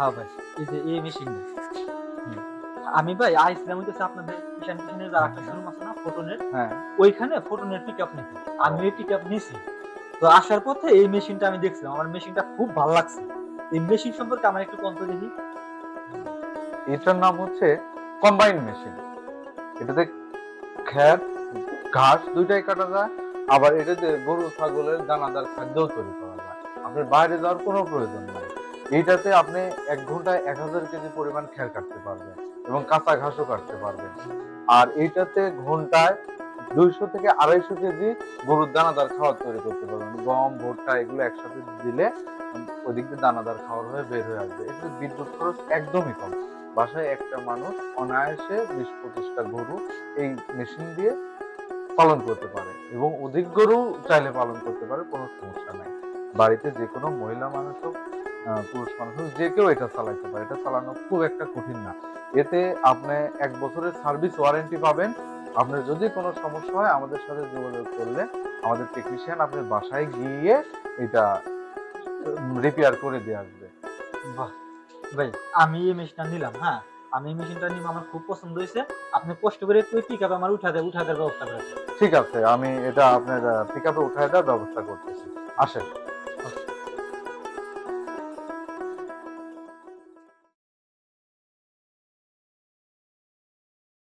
হ্যাঁ ভাই এই যে এই মেশিনটা আমি ভাই আইসলাম হইতেছে আপনাদের কিষান কিষানের যার একটা শোরুম আছে না ফোটনের হ্যাঁ। ওইখানে ফোটনের পিক আপ নিতে। আমি পিক আপ নিছি। তো আসার পথে এই মেশিনটা আমি দেখছিলাম। আমার মেশিনটা খুব ভালো লাগছে। এই মেশিন সম্পর্কে আমার একটু কন্ত দেখি এটার নাম হচ্ছে কম্বাইন মেশিন এটাতে খ্যাত ঘাস দুইটাই কাটা যায় আবার এটাতে গরু ছাগলের দানাদার খাদ্যও তৈরি করা যায়। আপনার বাইরে যাওয়ার কোনো প্রয়োজন নাই। এইটাতে আপনি এক ঘন্টায় এক হাজার কেজি পরিমাণ খ্যার কাটতে পারবেন এবং কাঁচা ঘাসও কাটতে পারবেন। আর এইটাতে ঘন্টায় দুইশো থেকে আড়াইশো কেজি গরুর দানাদার খাবার তৈরি করতে পারবেন। গম, ভুট্টা এগুলো একসাথে দিলে ওদিক দিয়ে দানাদার খাবার হয়ে বের হয়ে আসবে। এতে বিদ্যুৎ খরচ একদমই কম। বাসায় একটা মানুষ অনায়াসে বিশ পঁচিশটা গরু এই মেশিন দিয়ে পালন করতে পারে এবং অধিক গরু চাইলে পালন করতে পারে, কোনো সমস্যা নাই। বাড়িতে যে কোনো মহিলা মানুষ হোক পুরুষ মানুষ যে কেউ এটা চালাইতে পারে। এটা চালানো খুব একটা কঠিন না। এতে আপনি এক বছরের সার্ভিস ওয়ারেন্টি পাবেন। আপনার যদি কোনো সমস্যা হয় আমাদের সাথে যোগাযোগ করলে আমাদের টেকনিশিয়ান আপনার বাসায় গিয়ে এটা রিপেয়ার করে দিয়ে আসবে। বাহ! ভাই আমি এই মেশিনটা নিলাম হ্যাঁ? আমি এই মেশিনটা নিয়ে আমার খুব পছন্দ হয়েছে। আপনি কষ্ট করে একটু পিক আপ আমার উঠা দেয় উঠা দেওয়ার ব্যবস্থা করে ঠিক আছে আমি এটা আপনার পিক আপে উঠায় দেওয়ার ব্যবস্থা করতেছি। আসেন।